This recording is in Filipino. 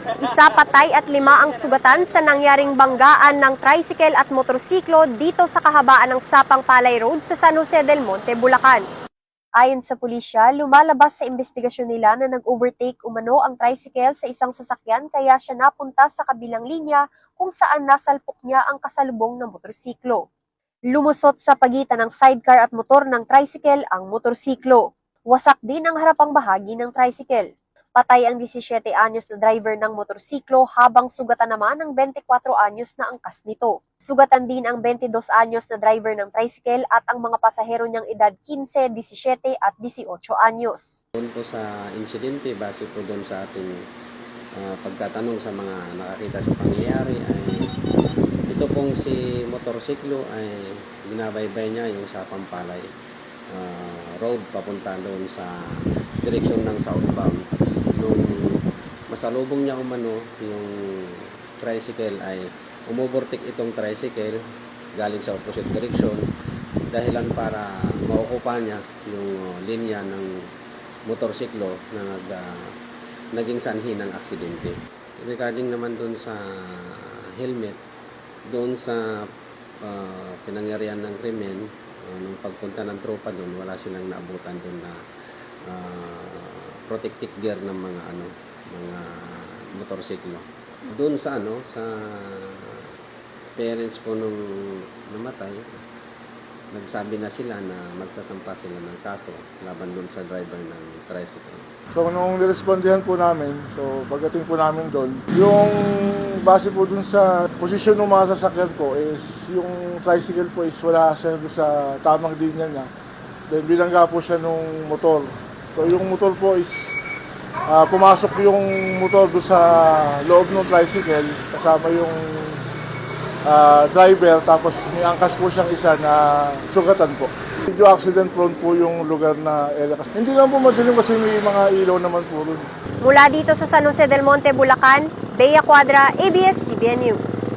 Isa patay at lima ang sugatan sa nangyaring banggaan ng tricycle at motorsiklo dito sa kahabaan ng Sapang Palay Road sa San Jose del Monte, Bulacan. Ayon sa pulisya, lumalabas sa investigasyon nila na nag-overtake umano ang tricycle sa isang sasakyan kaya siya napunta sa kabilang linya kung saan nasalpok niya ang kasalubong ng motorsiklo. Lumusot sa pagitan ng sidecar at motor ng tricycle ang motorsiklo. Wasak din ang harapang bahagi ng tricycle. Patay ang 17 anyos na driver ng motorsiklo habang sugatan naman ang 24 anyos na angkas nito. Sugatan din ang 22 anyos na driver ng tricycle at ang mga pasahero niyang edad 15, 17 at 18 anyos. Doon po sa insidente, base po doon sa ating ah, pagtatanong sa mga nakakita sa pangyayari ay ito pong si motorsiklo ay binabaybay niya yung sa Pampalay ah, road papunta doon sa direksyon ng southbound. Nung masalubong niya umano yung tricycle ay umubortik itong tricycle galing sa opposite direction dahilan para maukupa niya yung uh, linya ng motorsiklo na nag, ah, naging sanhi ng aksidente. Regarding naman doon sa helmet, doon sa ah, pinangyarihan ng krimen, ah, nung pagpunta ng tropa doon, wala silang naabutan doon na ah, protective gear ng mga ano, mga motorsiklo. Doon sa ano, sa parents ko nung namatay, nagsabi na sila na magsasampa sila ng kaso laban doon sa driver ng tricycle. So nung nirespondihan po namin, so pagdating po namin doon, yung base po dun sa posisyon ng mga sasakyan ko is yung tricycle po is wala siya doon sa tamang linya niya. Then bilangga po siya nung motor. So yung motor po is ah, pumasok yung motor doon sa loob ng tricycle kasama yung ah, driver tapos may angkas po siyang isa na sugatan po. Medyo accident prone po yung lugar na area. Hindi naman po madilim kasi may mga ilaw naman po ron. Mula dito sa San Jose del Monte, Bulacan, Bea Cuadra, ABS-CBN News.